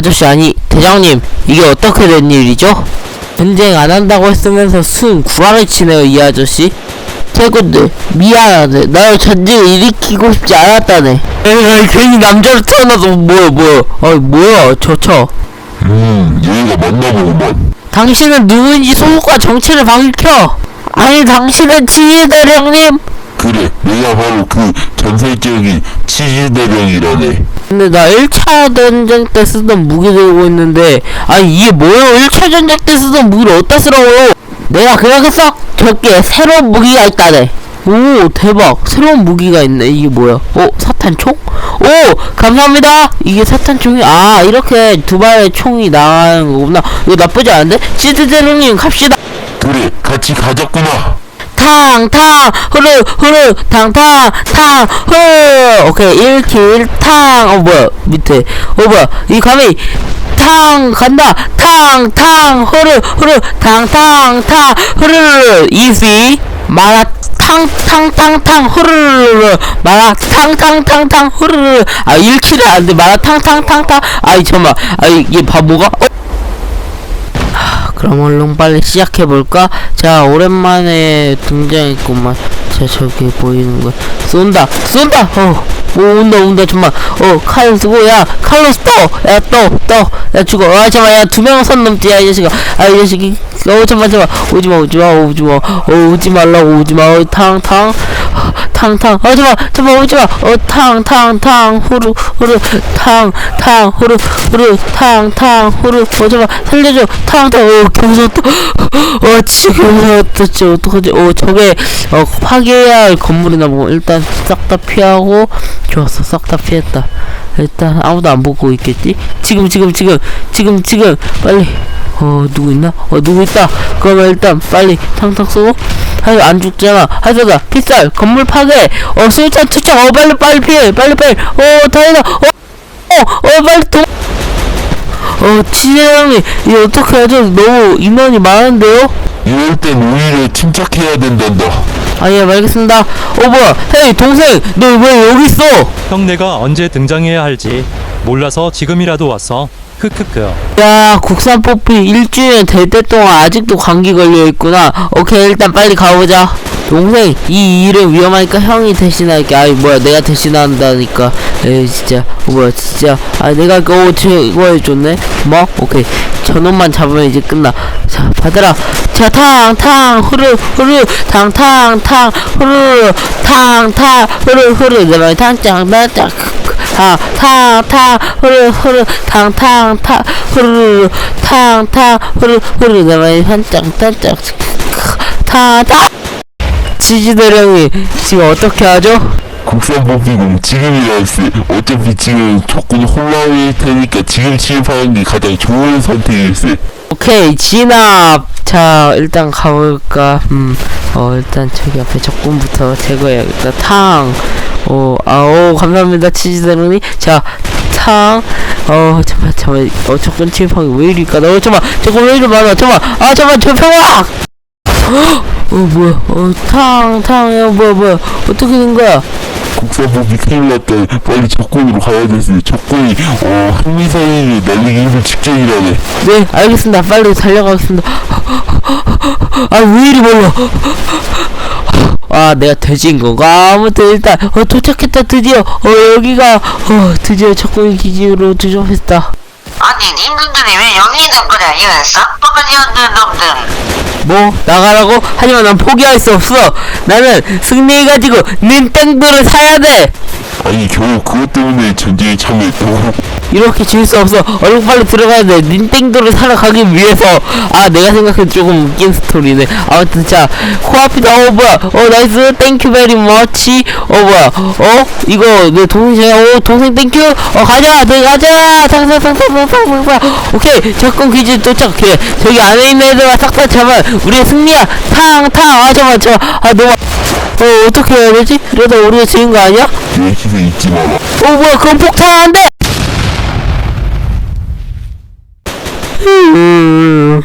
아저씨 아니 대장님 이게 어떻게 된 일이죠? 전쟁 안 한다고 했으면서 순 구라를 치네요 이 아저씨. 태군들 미안하네. 나를 전쟁을 일으키고 싶지 않았다네. 에이 괜히 남자를 태어나서 뭐야 뭐야. 아이 뭐야 저쳐 음, 얘가 만나보구만. 당신은 누구인지 소속과 정체를 밝혀 아니 당신은 지휘 대령님 그래, 내가 바로 그 전설적인 치즈대령이라네. 근데 나 1차 전쟁 때 쓰던 무기 들고 있는데 아니 이게 뭐예요 1차 전쟁 때 쓰던 무기를 어디다 쓰라고요 내가 그러겠어? 저기에 새로운 무기가 있다네. 오 대박. 새로운 무기가 있네. 이게 뭐야? 어 사탄총? 오 감사합니다. 이게 사탄총이 아 이렇게 두 발의 총이 나가는 거구나. 이거 나쁘지 않은데? 치즈제로님 갑시다. 그래, 같이 가자꾸나. 탕탕 흐르 흐르 탕탕 탕 흐르 오케이 1킬 탕어 뭐야 밑에 어 뭐야 이 감이 탕 간다 탕탕 흐르 흐르 탕탕탕 흐르르 이지 마라 탕탕탕탕 흐르르 마라 탕탕탕탕 흐르르 아 1킬이 안돼 마라 탕탕탕탕 아이 잠깐만 아 이게 바보가 어? 그럼 얼른 빨리 시작해볼까? 자, 오랜만에 등장했구만. 자, 저기 보이는 거. 쏜다! 쏜다! 어, 오, 온다, 온다, 정말. 어, 칼 쓰고, 야, 칼로 또! 야, 또, 또! 야, 죽어. 아, 잠깐만, 야, 두 명 선 넘지, 야, 이 자식아. 아, 이 자식이. 어, 잠깐만, 잠깐만. 오지마, 오지마, 오지마. 어, 오지 말라고, 오지마. 어, 탕, 탕. 탕탕 어 잠깐 잠깐 오지마. 어 탕탕탕 후루 후루 탕탕 후루 후루 탕탕 후루. 어 잠깐 살려줘. 탕탕 어 무섭다 어 진짜 무섭다 진짜 어떡하지? 어 저게 어 파괴해야 할 건물이나 뭐 일단 싹 다 피하고. 좋았어 싹 다 피했다. 일단 아무도 안 보고 있겠지? 지금 지금 지금 지금 지금 빨리. 어 누구 있나? 어 누구 있다. 그러면 일단 빨리 탕탕 쏘고 하여 안 죽잖아 하여다 필살 건물 파괴 어 술탄 투척 어 빨리 빨리 피해 빨리 빨리 어 다행이다 어어어 빨리 도 어, 지혜형님, 이거 어떻게 하죠? 너무 인원이 많은데요? 이럴 땐 오히려 침착해야 된단다. 아, 예, 알겠습니다. 어, 뭐야. 헤이, 동생, 너 왜 여기 있어? 형 내가 언제 등장해야 할지 몰라서 지금이라도 왔어. 크크크. 야, 국산 뽀삐 일주일 될 때 동안 아직도 감기 걸려 있구나. 오케이, 일단 빨리 가보자. 동생, 이 일은 위험하니까 형이 대신할게. 아이, 뭐야, 내가 대신한다니까. 에이, 진짜. 어, 뭐야, 진짜. 아, 내가 그거 이거 해줬네? 뭐? 오케이. 저놈만 잡으면 이제 끝나. 자, 받으라. 자, 탕, 탕, 후르, 후르, 탕, 탕, 탕, 후르, 탕, 탕, 후르, 후르. 내 말이 탕짱, 나짱. 탕, 탕, 탕, 후르, 후르, 탕, 탕, 탕, 후르, 탕, 탕, 후르, 후르. 내 말이 한짱, 딴짱. 탕, 탕. 지지대령이 지금 어떻게 하죠? 국산 뽑기금 지금이라 했어. 어차피 지금 조건 혼란일 테니까 지금 취입하는 게 가장 좋은 선택일세. 오케이 진압. 자 일단 가볼까? 음어 일단 저기 앞에 적군부터 제거해야겠다. 탕어 아오 감사합니다 치즈대로니. 자탕 어 잠깐 잠깐 어 적군 침입하기 왜 이리까 너 잠깐 적군 왜 이리 많아? 잠깐 아 잠깐 저 평화! 어 뭐야? 어 탕 탕 야 뭐야 뭐야? 어떻게 된 거야 뽑기 큰일 났다. 빨리 적군으로 가야 됐어. 적군이 어 한미사일을 날리기 힘들 직전이라네. 네 알겠습니다 빨리 달려가겠습니다 아 왜 이리 멀어 아 내가 돼지인 건가 아무튼 일단 어 도착했다 드디어 어 여기가 어 드디어 적군 기지로 도착했다 아니 님들이 왜 여기 있는 거냐 이런 싹바가지 없는 놈들. 뭐 나가라고? 하지만 난 포기할 수 없어. 나는 승리해가지고 닌텐도를 사야 돼 아니 겨우 그것 때문에 전쟁에 참여했다고. 이렇게 질 수 없어. 얼른 빨리 들어가야 돼. 닌텐도를 사러 가기 위해서. 아 내가 생각해 조금 웃긴 스토리네. 아무튼 자 코앞이다. 어 뭐야. 어 나이스. 땡큐 베리 머치 어 뭐야. 어? 이거 내 동생 어 동생 땡큐 어 가자. 들어가자. 탕탕탕탕탕탕탕 오케이. 적군 기지 도착 그래 저기 안에 있는 애들만 싹 다 잡아. 우리의 승리야. 탕탕. 아 잠깐만 저아 너무 어 어떻게 해야 되지 이러다 우리가 지는 거 아니야 여기서 잊지 마라. 어 뭐야 그럼 폭탄 안 돼! 음,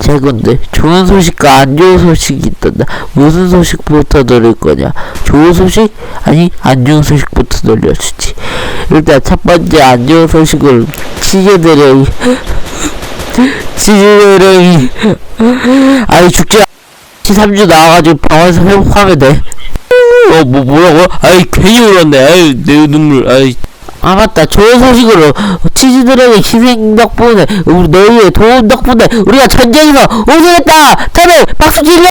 제군들 좋은 소식과 안 좋은 소식이 있단다 무슨 소식부터 들을 거냐 좋은 소식? 아니 안 좋은 소식부터 들려주지 일단 첫 번째 안 좋은 소식은 치즈드래기 치즈드래기 아니 죽지 않 3주 나와가지고 병원에서 회복하면 돼. 어, 뭐, 뭐라고? 아이, 괜히 울었네. 아이, 내 눈물, 아이. 아, 맞다. 좋은 소식으로, 치즈들에게 희생 덕분에, 우리 너희의 도움 덕분에, 우리가 전쟁에서 우승했다! 다들 박수 치려!